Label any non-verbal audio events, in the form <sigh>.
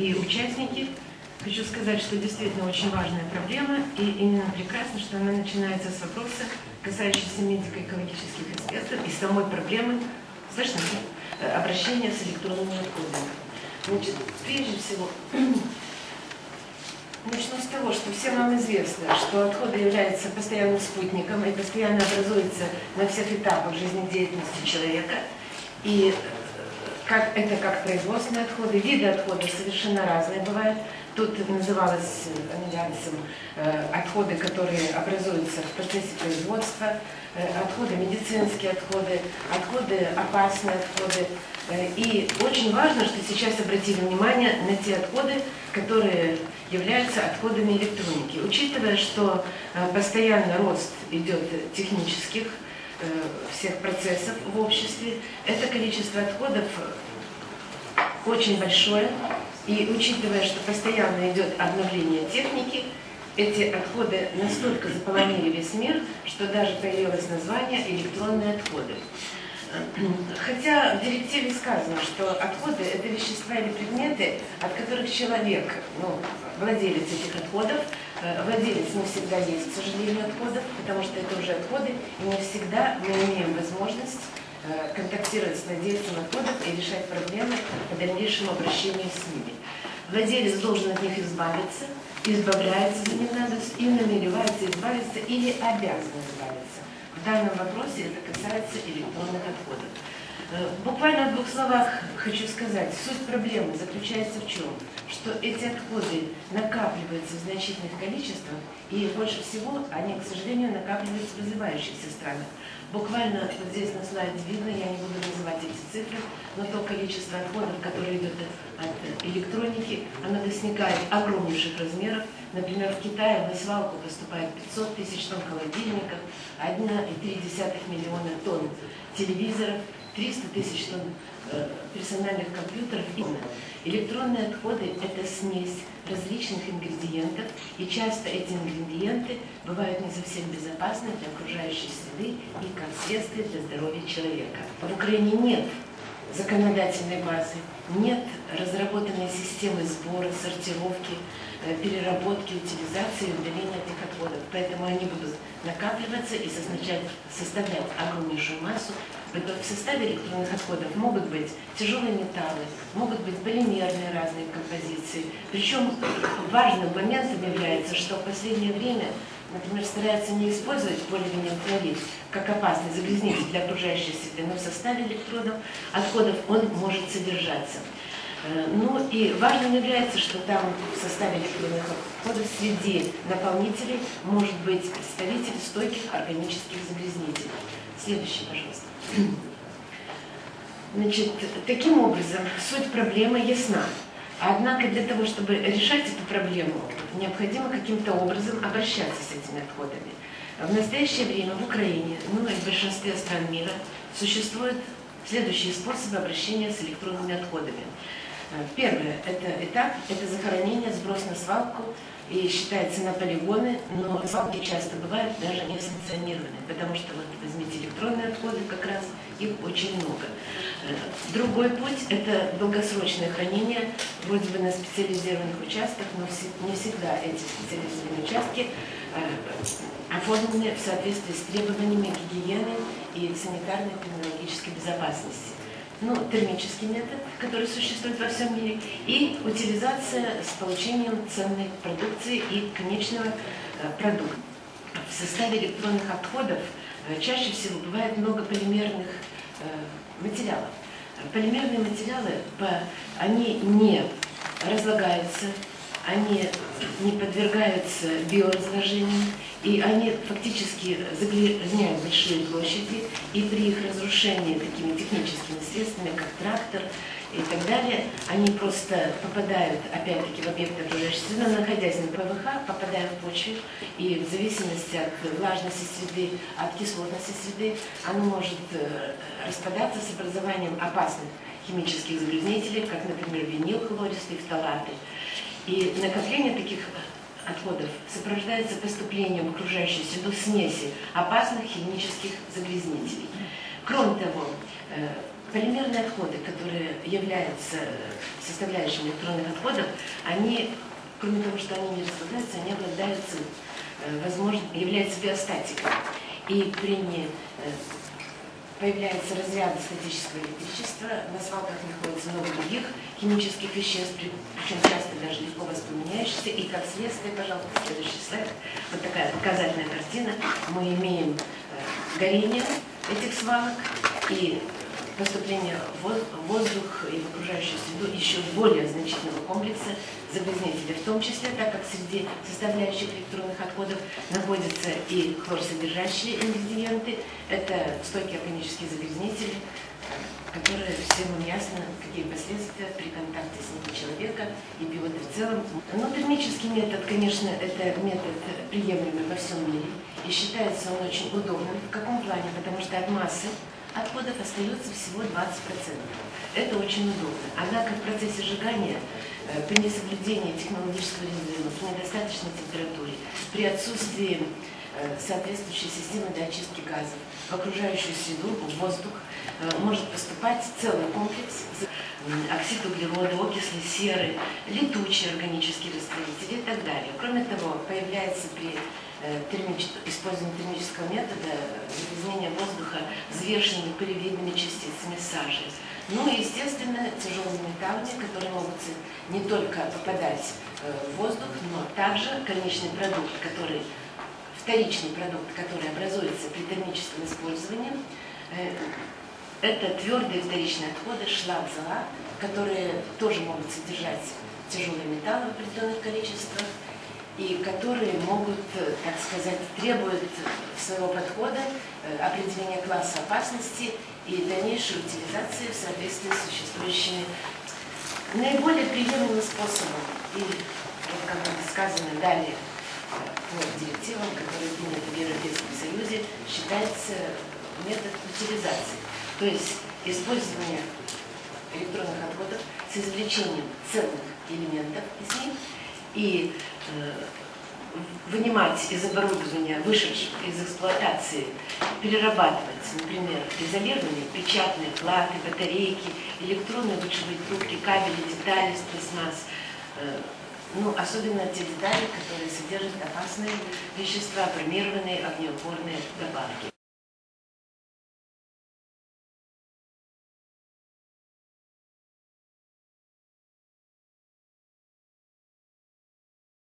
и участники. Хочу сказать, что действительно очень важная проблема, и именно прекрасно, что она начинается с вопроса, касающихся медико-экологических экспертов и самой проблемы, слышно, э, обращения с электронными отходами. Значит, прежде всего, <clears throat> начну с того, что всем нам известно, что отходы являются постоянным спутником и постоянно образуются на всех этапах жизнедеятельности человека. И как, это как производственные отходы, виды отходов совершенно разные бывают. Тут называлось анализом э, отходы, которые образуются в процессе производства, э, отходы, медицинские отходы, отходы, опасные отходы. Э, и очень важно, что сейчас обратили внимание на те отходы, которые являются отходами электроники. Учитывая, что э, постоянно рост идет технических э, всех процессов в обществе, это количество отходов очень большое, и учитывая, что постоянно идет обновление техники, эти отходы настолько заполонили весь мир, что даже появилось название электронные отходы. Хотя в директиве сказано, что отходы – это вещества или предметы, от которых человек, ну, владелец этих отходов, э, владелец не всегда есть, к сожалению, отходов, потому что это уже отходы, и не всегда мы имеем возможность э, контактировать с владельцем отходов и решать проблемы по дальнейшему обращению с ними. Владелец должен от них избавиться, избавляется за ненадобность и намеревается избавиться или обязан избавиться. В данном вопросе это касается электронных отходов. Э, буквально в двух словах хочу сказать, суть проблемы заключается в чем? Что эти отходы накапливаются в значительных количествах, и больше всего они, к сожалению, накапливаются в развивающихся странах. Буквально вот здесь на слайде видно, я не буду называть эти цифры, но то количество отходов, которое идет от электроники, оно достигает огромнейших размеров. Например, в Китае в свалку поступает 500 тысяч тонн холодильников, 1,3 миллиона тонн телевизоров, 300 тысяч тонн э, персональных компьютеров. Электронные отходы – это смесь различных ингредиентов, и часто эти ингредиенты бывают не совсем безопасны для окружающей среды и как следствие для здоровья человека. В Украине нет законодательной базы, нет разработанной системы сбора, сортировки, э, переработки, утилизации и удаления этих отходов. Поэтому они будут накапливаться и составлять огромнейшую массу. В составе электронных отходов могут быть тяжелые металлы, могут быть полимерные разные композиции. Причем важным моментом является, что в последнее время например, стараются не использовать поливинилхлорид как опасный загрязнитель для окружающей среды, но в составе электродов отходов он может содержаться. Э, ну и важным является, что там в составе электронных отходов среди наполнителей может быть представитель стойких органических загрязнителей. Следующий, пожалуйста. Значит, таким образом, суть проблемы ясна. Однако для того, чтобы решать эту проблему, необходимо каким-то образом обращаться с этими отходами. В настоящее время в Украине, ну и в большинстве стран мира, существуют следующие способы обращения с электронными отходами. Первое – это этап, это захоронение, сброс на свалку и считается на полигоны, но свалки часто бывают даже не санкционированные, потому что вот возьмите электронные отходы, как раз их очень много. Э, другой путь – это долгосрочное хранение, вроде бы на специализированных участках, но не всегда эти специализированные участки э, оформлены в соответствии с требованиями гигиены и санитарно-эпидемиологической безопасности. Ну, термический метод, который существует во всем мире, и утилизация с получением ценной продукции и конечного э, продукта. В составе электронных отходов чаще всего бывает много полимерных материалов. Полимерные материалы, они не разлагаются, они не подвергаются биоразложению, и они фактически загрязняют большие площади, и при их разрушении такими техническими средствами, как трактор и так далее, они просто попадают, опять-таки, в объекты окружающей среды, находясь на ПВХ, попадая в почву, и в зависимости от влажности среды, от кислотности среды, оно может э, распадаться с образованием опасных химических загрязнителей, как, например, винил хлористый, фталаты. И накопление таких отходов сопровождается поступлением в окружающую среду смеси опасных химических загрязнителей. Кроме того, э, Полимерные отходы, которые являются составляющими электронных отходов, они, кроме того, что они не распадаются, они обладают, э, возможно, являются биостатикой. И при не, появляются разряды статического электричества, на свалках находится много других химических веществ, при- причем часто даже легко воспламеняющихся, и как следствие, пожалуйста, следующий слайд, вот такая показательная картина, мы имеем э, горение этих свалок и поступление в воз- в воздух и в окружающую среду еще более значительного комплекса загрязнителей, в том числе, так как среди составляющих электронных отходов находятся и хлорсодержащие ингредиенты, это стойкие органические загрязнители, которые всем ясно, какие последствия при контакте с ними человека и биоты в целом. Но термический метод, конечно, это метод приемлемый во всем мире и считается он очень удобным. В каком плане? Потому что от массы отходов остается всего 20%. Это очень удобно. Однако в процессе сжигания э, при несоблюдении технологического режима, при недостаточной температуре, при отсутствии э, соответствующей системы для очистки газов в окружающую среду, в воздух, э, может поступать целый комплекс оксид углерода, окисли серы, летучие органические растворители и так далее. Кроме того, появляется при э, использовании термического метода загрязнение воздуха взвешенными пылевидными частицами сажи. Ну и, естественно, тяжелыми металлами, которые могут не только попадать э, в воздух, но также конечный продукт, который вторичный продукт, который образуется при термическом использовании, э, это твердые вторичные отходы, шлак, зола, которые тоже могут содержать тяжелые металлы в определенных количествах и которые могут, э, так сказать, требуют своего подхода э, определения класса опасности и дальнейшей утилизации в соответствии с существующими наиболее приемлемым способом. И, как было сказано далее, э, по директивам, которые приняты в Европейском Союзе, считается метод утилизации. То есть использование электронных отходов с извлечением целых элементов из них и э, вынимать из оборудования, вышедших из эксплуатации, перерабатывать, например, изолированные печатные платы, батарейки, электронные лучевые трубки, кабели, детали из пластмасс, э, ну, особенно те детали, которые содержат опасные вещества, бромированные огнеупорные добавки.